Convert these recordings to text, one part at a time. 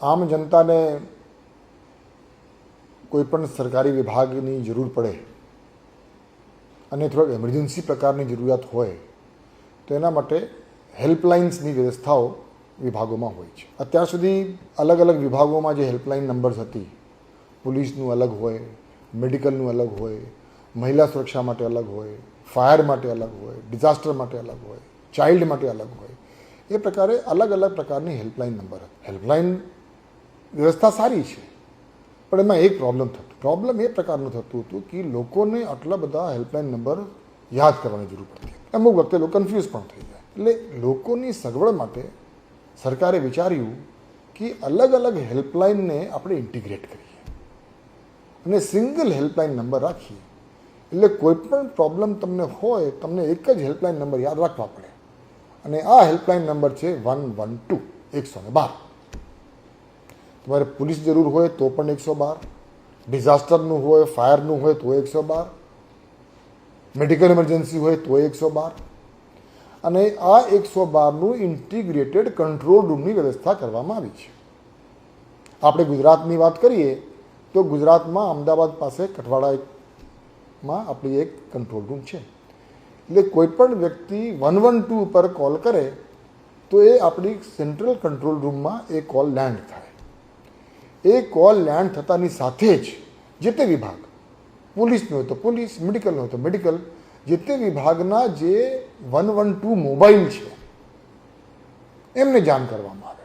આમ જનતાને કોઈપણ સરકારી વિભાગની જરૂર પડે અને થોડોક એમરજન્સી પ્રકારની જરૂરિયાત હોય, તો એના માટે હેલ્પલાઇન્સની વ્યવસ્થાઓ વિભાગોમાં હોય છે. અત્યાર સુધી અલગ અલગ વિભાગોમાં જે હેલ્પલાઇન નંબર્સ હતી, પોલીસનું અલગ હોય, મેડિકલનું અલગ હોય, મહિલા સુરક્ષા માટે અલગ હોય, ફાયર માટે અલગ હોય, ડિઝાસ્ટર માટે અલગ હોય, ચાઇલ્ડ માટે અલગ હોય, એ પ્રકારે અલગ અલગ પ્રકારની હેલ્પલાઇન નંબર હતા. હેલ્પલાઇન વ્યવસ્થા સારી છે. પણ એમાં એક પ્રોબ્લેમ થતો. પ્રોબ્લેમ એ પ્રકારનું થતું હતું કે લોકોને આટલા બધા હેલ્પલાઇન નંબર યાદ કરવાની જરૂર પડતી. અમુક વખતે લોકો કન્ફ્યુઝ પણ થઈ જાય. એટલે લોકોની સગવડ માટે સરકારે વિચાર્યું કે અલગ અલગ હેલ્પલાઇનને આપણે ઇન્ટિગ્રેટ કરીએ. અને સિંગલ હેલ્પલાઇન નંબર રાખીએ. એટલે કોઈ પણ પ્રોબ્લેમ તમને હોય, તમને એક જ હેલ્પલાઇન નંબર યાદ રાખવા પડે. અને આ હેલ્પલાઇન નંબર છે વન વન ટુ એકસો ને બાર. તમારે પોલીસ જરૂર હોય તો પણ એકસો બાર. ડિઝાસ્ટરનું હોય, ફાયરનું હોય તો એકસો બાર. મેડિકલ ઇમરજન્સી હોય તો એકસો બાર. અને આ એકસો બારનું ઇન્ટિગ્રેટેડ કંટ્રોલ રૂમની વ્યવસ્થા કરવામાં આવી છે. આપણે ગુજરાતની વાત કરીએ, તો ગુજરાતમાં અમદાવાદ પાસે કઠવાડામાં આપણી એક કંટ્રોલ રૂમ છે. એટલે કોઈ પણ વ્યક્તિ વન વન ટુ પર કોલ કરે, તો એ આપણી સેન્ટ્રલ કંટ્રોલ રૂમમાં એ કોલ લેન્ડ થાય. એ કોલ લેન્ડ થતાની સાથે જ જે તે વિભાગ, પોલીસનો હોય તો પોલીસ, મેડિકલનો હોય તો મેડિકલ, જે તે વિભાગના જે વન વન ટુ મોબાઈલ છે, એમને જાણ કરવામાં આવે.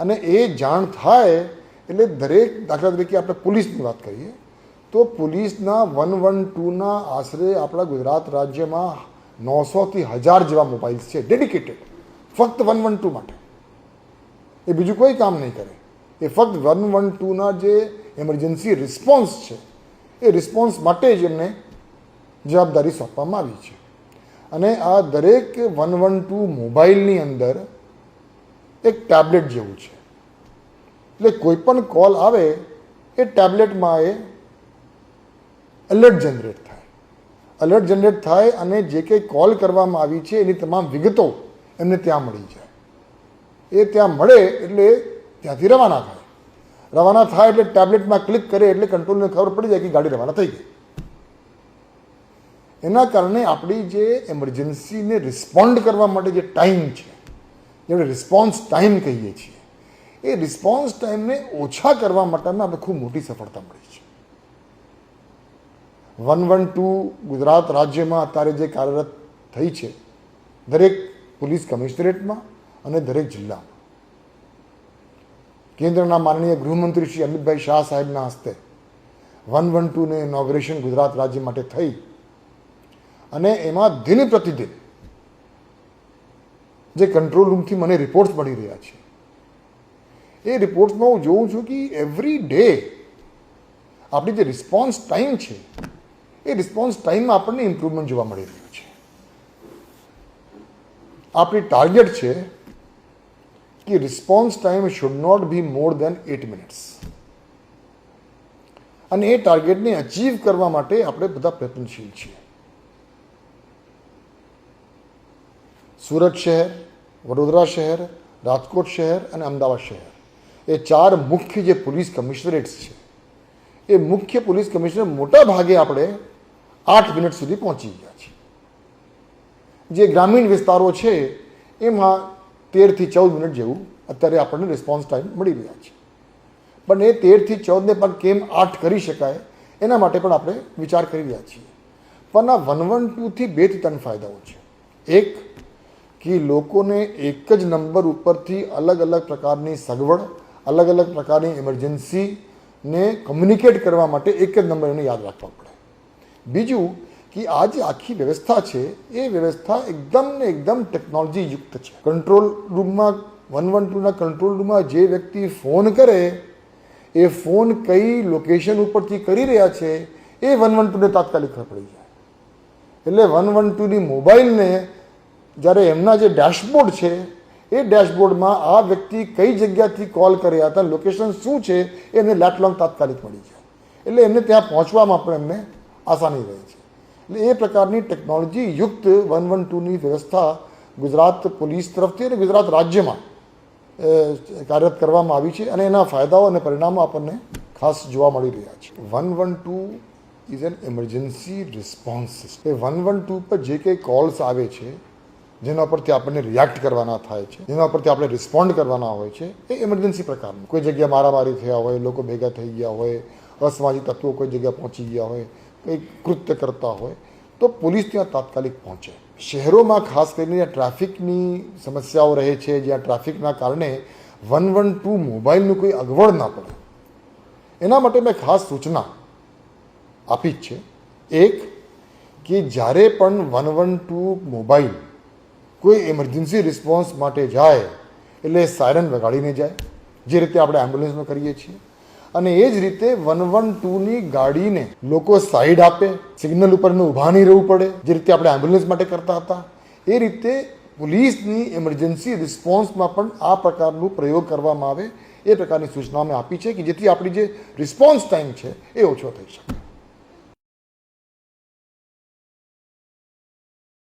અને એ જાણ થાય એટલે દરેક દાખલા તરીકે આપણે પોલીસની વાત કરીએ, તો પોલીસના વન વન ટુના આશરે આપણા ગુજરાત રાજ્યમાં નવસોથી હજાર જેવા મોબાઈલ્સ છે, ડેડિકેટેડ, ફક્ત વન વન ટુ માટે. એ બીજું કોઈ કામ નહીં કરે. એ ફક્ત વન વન ટુના જે એમરજન્સી રિસ્પોન્સ છે, એ રિસ્પોન્સ માટે જ એમને જવાબદારી સોંપવામાં આવી છે. અને આ દરેક વન વન ટુ મોબાઈલની અંદર એક ટેબ્લેટ જેવું છે. એટલે કોઈ પણ કોલ આવે, એ ટેબ્લેટમાં એ એલર્ટ જનરેટ થાય. એલર્ટ જનરેટ થાય અને જે કંઈ કોલ કરવામાં આવી છે, એની તમામ વિગતો એમને ત્યાં મળી જાય. એ ત્યાં મળે એટલે ત્યાંથી રવાના થાય. રવાના થાય એટલે ટેબ્લેટમાં ક્લિક કરે એટલે કંટ્રોલને ખબર પડી જાય કે ગાડી રવાના થઈ ગઈ. એના કારણે આપણી જે એમરજન્સીને રિસ્પોન્ડ કરવા માટે જે ટાઈમ છે, જેને રિસ્પોન્સ ટાઈમ કહીએ છીએ, એ રિસ્પોન્સ ટાઈમને ઓછા કરવા માટેમાં આપણે ખૂબ મોટી સફળતા મળી છે. વન વન ટુ ગુજરાત રાજ્યમાં અત્યારે જે કાર્યરત થઈ છે, દરેક પોલીસ કમિશનરેટમાં અને દરેક જિલ્લામાં. કેન્દ્રના માનનીય ગૃહમંત્રી શ્રી અમિતભાઈ શાહ સાહેબના હસ્તે વન વન ટુનું ઇનોગ્રેશન ગુજરાત રાજ્ય માટે થઈ. અને એમાં દિન પ્રતિદિન જે કંટ્રોલ રૂમથી મને રિપોર્ટ્સ મળી રહ્યા છે, એ રિપોર્ટ્સમાં હું જોઉં છું કે એવરી ડે આપણી જે રિસ્પોન્સ ટાઈમ છે, એ રિસ્પોન્સ ટાઈમમાં આપણને ઇમ્પ્રુવમેન્ટ જોવા મળી રહ્યું છે. આપણી ટાર્ગેટ છે કે response time should not be more than eight minutes અને એ ટાર્ગેટને અચીવ કરવા માટે આપણે બધા પ્રયત્નશીલ છીએ. સુરત શહેર, વડોદરા શહેર, રાજકોટ શહેર અને અમદાવાદ શહેર. એ ચાર મુખ્ય જે પોલીસ કમિશનરેટ્સ છે, એ મુખ્ય પોલીસ કમિશનર મોટા ભાગે આપણે આઠ મિનિટ સુધી પહોંચી ગયા છીએ. જે ગ્રામીણ વિસ્તારો છે, એમાં તેરથી ચૌદ મિનિટ જેવું અત્યારે આપણને રિસ્પોન્સ ટાઈમ મળી રહ્યા છે. પણ એ તેરથી ચૌદને પણ કેમ આઠ કરી શકાય? એના માટે પણ આપણે વિચાર કરી રહ્યા છીએ. પણ આ વન વન ટુથી બેથી ત્રણ ફાયદાઓ છે. એક, કે લોકોને એક જ નંબર ઉપરથી અલગ અલગ પ્રકારની સગવડ, અલગ અલગ પ્રકારની ઇમરજન્સીને કમ્યુનિકેટ કરવા માટે એક જ નંબર એને યાદ રાખવા પડે. બીજું કે આ જે આખી વ્યવસ્થા છે, એ વ્યવસ્થા એકદમ ને એકદમ ટેકનોલોજી યુક્ત છે. કંટ્રોલ રૂમમાં વન વન ટુના કંટ્રોલ રૂમમાં જે વ્યક્તિ ફોન કરે, એ ફોન કઈ લોકેશન ઉપરથી કરી રહ્યા છે, એ વન વન ટુને તાત્કાલિક ખબર પડી જાય. એટલે વન વન ટુની મોબાઈલને જ્યારે એમના જે ડેશબોર્ડ છે, એ ડેશબોર્ડમાં આ વ્યક્તિ કઈ જગ્યાથી કોલ કર્યા હતા લોકેશન શું છે, એને લેટલોંગ તાત્કાલિક મળી જાય. એટલે એમને ત્યાં પહોંચવામાં પણ એમને આસાની રહે છે. એટલે એ પ્રકારની ટેકનોલોજી યુક્ત વન વન ટુની વ્યવસ્થા ગુજરાત પોલીસ તરફથી અને ગુજરાત રાજ્યમાં કાર્યરત કરવામાં આવી છે અને એના ફાયદાઓ અને પરિણામો આપણને ખાસ જોવા મળી રહ્યા છે. One one two is an emergency response A one one two પર જે કંઈ કોલ્સ આવે છે, જેના પરથી આપણને રિએક્ટ કરવાના થાય છે, જેના પરથી આપણે રિસ્પોન્ડ કરવાના હોય છે, એ ઇમરજન્સી પ્રકારનું. કોઈ જગ્યાએ મારામારી થયા હોય, લોકો ભેગા થઈ ગયા હોય, અસામાજિક તત્વો કોઈ જગ્યાએ પહોંચી ગયા હોય કંઈક કૃત્ય કરતા હોય, તો પોલીસ ત્યાં તાત્કાલિક પહોંચે. શહેરોમાં ખાસ કરીને ટ્રાફિકની સમસ્યાઓ રહે છે, જ્યાં ટ્રાફિકના કારણે વન વન ટુ મોબાઈલનું કોઈ અગવડ ના પડે. એના માટે મેં ખાસ સૂચના આપી જ છે. એક, કે જ્યારે પણ વન વન ટુ મોબાઈલ કોઈ ઇમરજન્સી રિસ્પોન્સ માટે જાય, એટલે સાયરન વગાડીને જાય, જે રીતે આપણે એમ્બ્યુલન્સમાં કરીએ છીએ અને એ જ રીતે વન વન ટુની ગાડીને લોકો સાઈડ આપે, સિગ્નલ ઉપર એમને ઊભા નહીં રહેવું પડે, જે રીતે આપણે એમ્બ્યુલન્સ માટે કરતા હતા. એ રીતે પોલીસની ઇમરજન્સી રિસ્પોન્સમાં પણ આ પ્રકારનું પ્રયોગ કરવામાં આવે. એ પ્રકારની સૂચના મેં આપી છે કે જેથી આપણી જે રિસ્પોન્સ ટાઈમ છે એ ઓછો થઈ શકે.